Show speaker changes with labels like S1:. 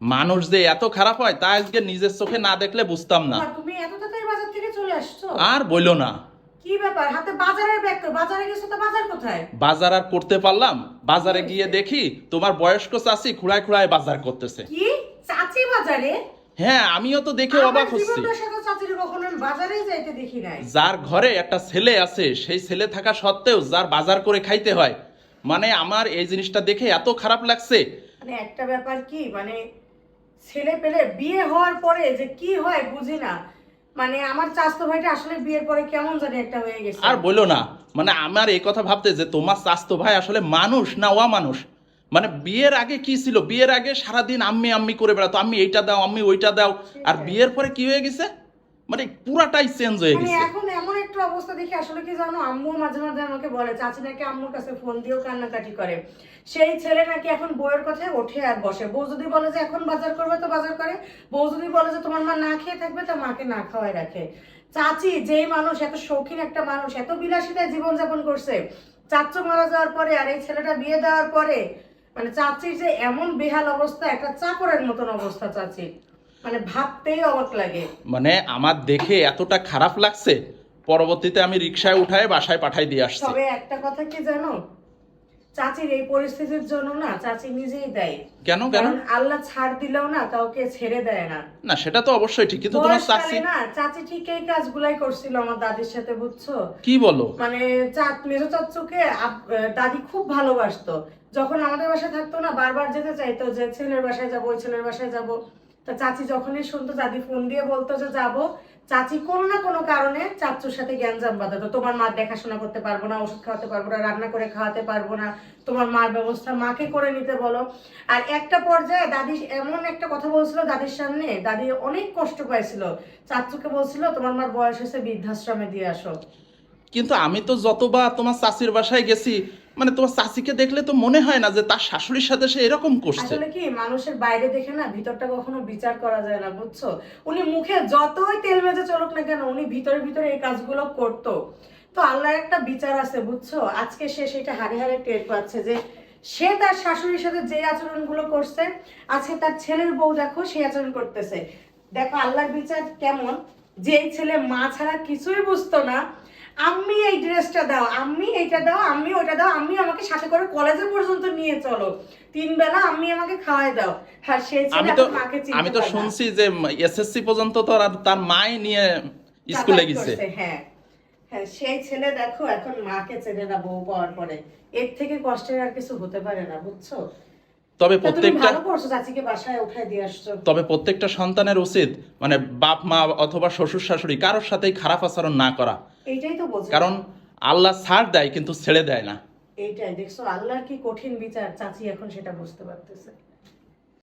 S1: মানুষ যে এত খারাপ হয় তা আজকে নিজের চোখে না দেখলে বুঝতাম না।
S2: তুমি এত তাড়াতাড়ি বাজার থেকে চলে আসছো?
S1: আর বইলো না।
S2: কি ব্যাপার? হাতে বাজারের ব্যাগ বাজারে গেছো তো বাজার কোথায়?
S1: বাজার আর করতে পারলাম। বাজারে গিয়ে দেখি তোমার বয়স্ক চাষি খুঁড়ায় খুঁড়ায় বাজার করতেছে।
S2: কি? চাচি বাজারে?
S1: হ্যাঁ আমিও তো দেখে অবাক হচ্ছি। যার ঘরে একটা ছেলে আছে সেই ছেলে থাকা সত্ত্বেও যার বাজার করে খাইতে হয়। মানে আমার এই জিনিসটা দেখে এত খারাপ লাগছে।
S2: মানে একটা ব্যাপার কি? মানে ছেলে পেলে বিয়ে হওয়ার পরে যে কি হয় বুঝি না। মানে আমার চাস্তো ভাইটা আসলে বিয়ের পরে কেমন জানি একটা হয়ে গেছে।
S1: আর বলো না মানে আমার এই কথা ভাবতে যে তোমার চাস্তো ভাই আসলে মানুষ না ওয়া মানুষ মানে বিয়ের আগে কি ছিল? বিয়ের আগে সারাদিন আম্মি আম্মি করে বেড়াতো আমি এইটা দাও আমি ওইটা দাও আর বিয়ের পরে কি হয়ে গেছে? মানে পুরাটাই চেঞ্জ হয়ে
S2: মানে
S1: গেছে।
S2: এখন একটা অবস্থা দেখি আসলে কি জানো? আম্মু মাঝে মাঝে আমাকে বলে, চাচি নাকি আম্মুর কাছে ফোন দিয়েও কান্নাকাটি করে। সেই ছেলে নাকি এখন বউয়ের কথায় ওঠে আর বসে। বউ যদি বলে যে এখন বাজার করবে তো বাজার করে, বউ যদি বলে যে তোমার মা না খেয়ে থাকবে তো মাকে না খাওয়াই রাখে। চাচি যেই মানুষ, এত শৌখিন একটা মানুষ, এত বিলাসিতায় জীবনযাপন করছে, চাচ্চু মারা যাওয়ার পরে আর এই ছেলেটা বিয়ে দেওয়ার পরে মানে চাচির যে এমন বেহাল অবস্থা, একটা চাকরের মতন অবস্থা চাচির মানে ভাবতেই অবাক লাগে।
S1: মানে আমার দেখে এতটা খারাপ লাগছে পরবর্তীতে আমি রিক্সায় উঠায় বাসায় পাঠাই দিয়ে আসছি।
S2: তবে একটা কথা কি জানো? চাচির এই পরিস্থিতির জন্য না চাচি নিজেই দেয়।
S1: কেন কেন?
S2: আল্লাহ ছাড় দিলেও না কাউকে ছেড়ে দেয় না।
S1: না সেটা তো অবশ্যই ঠিক কিন্তু তোমার
S2: বয়সকালে না চাচি ঠিক এই কাজগুলাই করছিল আমার দাদির সাথে বুঝছ?
S1: কি বলো?
S2: মানে চাচ মেজো চাচুকে দাদি খুব ভালোবাসতো। যখন আমাদের বাসায় থাকতো না বারবার যেতে চাইতো যে ছেলের বাসায় যাব ওই ছেলের বাসায় যাব। তা চাচি যখনই শুনতো দাদি ফোন দিয়ে বলতো যে যাব। চাচি কোনো না কোনো কারণে চাচুর সাথে জ্ঞানজাম বাঁধাতো তোমার মা দেখাশোনা করতে পারব না, ওষুধ খাওয়াতে পারব না, রান্না করে খাওয়াতে পারব না, তোমার মার ব্যবস্থা মাকে করে নিতে বলো। আর একটা পর্যায়ে দাদি এমন একটা কথা বলছিল দাদির সামনে, দাদি অনেক কষ্ট পাইছিল। চাচুকে বলছিল, তোমার মার বয়স হয়েছে, বৃদ্ধাশ্রমে দিয়ে আসো।
S1: কিন্তু আমি তো যতবার তোমার চাষির বাসায় গেছি মানে তোমার চাষিকে দেখলে তো মনে হয় না যে তার শাশুড়ির সাথে সে এরকম করছে।
S2: আসলে কি, মানুষের বাইরে দেখে না ভিতরটা কখনো বিচার করা যায় না, বুঝছ? উনি মুখে যতই তেল মেজে চলুক না কেন, উনি ভিতরে ভিতরে এই কাজগুলো করতো। তো আল্লাহর একটা বিচার আছে, বুঝছ? আজকে সে সেটা হারে হারে টের পাচ্ছে যে সে তার শাশুড়ির সাথে যে আচরণগুলো করছে আজকে তার ছেলের বউ দেখো সেই আচরণ করতেছে। দেখো, আল্লাহর বিচার কেমন? যে ছেলে মা ছাড়া কিছুই বুঝতো না আমি এই ড্রেসটা দাও আমি এইটা দাও আম্মি ওটা দাও আম্মি আমাকে সাথে করে কলেজে পর্যন্ত নিয়ে চলো। তিন বেলা আম্মি আমাকে খাওয়াই দাও। হ্যাঁ সেই ছেলে
S1: আমি তো
S2: মাকে
S1: আমি তো। শুনছি যে এসএসসি পর্যন্ত তো তার মাই নিয়ে স্কুলে গেছে।
S2: হ্যাঁ। হ্যাঁ সেই ছেলে দেখো এখন মাকে চেনে না বউ পাওয়ার পরে। এর থেকে কষ্টের আর কিছু হতে পারে না বুঝছ?
S1: তবে প্রত্যেকটা তবে প্রত্যেকটা সন্তানের উচিত মানে বাপ মা অথবা শ্বশুর শাশুড়ি কারোর সাথেই খারাপ আচরণ না করা।
S2: এইটাই তো
S1: কারণ আল্লাহ ছাড় দেয় কিন্তু ছেড়ে দেয় না।
S2: এইটাই দেখছ আল্লাহর কি কঠিন বিচার চাচি এখন সেটা বুঝতে পারতেছে।